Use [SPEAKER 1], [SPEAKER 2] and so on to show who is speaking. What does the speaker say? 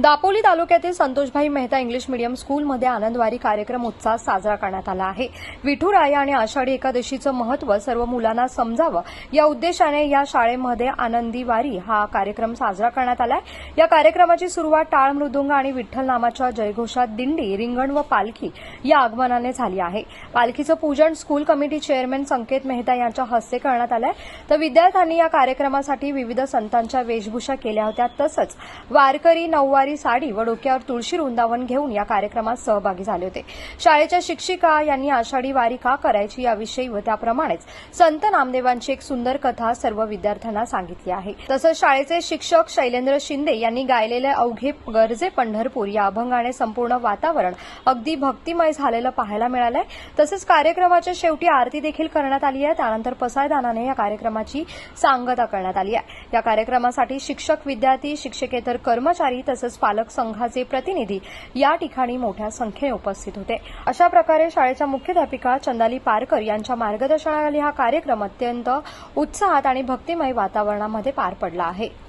[SPEAKER 1] दापोली तालुक्यातील संतोषभाई Mehta English medium स्कूलमध्ये आनंदवारी कार्यक्रम उत्साहात साजरा करण्यात आला आहे. विठुराय आणि आषाढी एकादशीचं महत्त्व सर्व मुलांना समजावं या उद्देशाने या शाळेमध्ये आनंदी वारी हा कार्यक्रम साजरा करण्यात आलाय. या कार्यक्रमाची सुरुवात टाळ मृदुंग आणि विठ्ठल नामाच्या जयघोषात दिंडी रिंगण व पालखी या आगमनाने झाली आहे. पालखीचं पूजन school committee chairman Sanket Mehta यांच्या हस्ते करण्यात आलंय. तर विद्यार्थ्यांनी या कार्यक्रमासाठी विविध संतांच्या वेशभूषा केल्या होत्या. तसंच वारकरी नऊवारी साडी व डोक्यावर तुळशी वृंदावन घेऊन या कार्यक्रमात सहभागी झाले होते. शाळेच्या शिक्षिका यांनी आषाढी वारी का करायची याविषयी व त्याप्रमाणेच संत नामदेवांची एक सुंदर कथा सर्व विद्यार्थ्यांना सांगितली आहे. तसंच शाळेचे शिक्षक शैलेंद्र शिंदे यांनी गायलेले अवघे गरजे पंढरपूर या अभंगाने संपूर्ण वातावरण अगदी भक्तिमय झालेलं पाहायला मिळालंय. तसंच कार्यक्रमाच्या शेवटी आरती देखील करण्यात आली आहे. त्यानंतर पसायदानाने या कार्यक्रमाची सांगता करण्यात आली आहे. या कार्यक्रमासाठी शिक्षक विद्यार्थी शिक्षकेतर कर्मचारी पालक संघाचे प्रतिनिधी या ठिकाणी मोठ्या संख्येने उपस्थित होते. अशा प्रकारे शाळेच्या मुख्याध्यापिका चंदाली पारकर यांच्या मार्गदर्शनाखाली हा कार्यक्रम अत्यंत उत्साहात आणि भक्तिमय वातावरणामध्ये पार पडला आहे.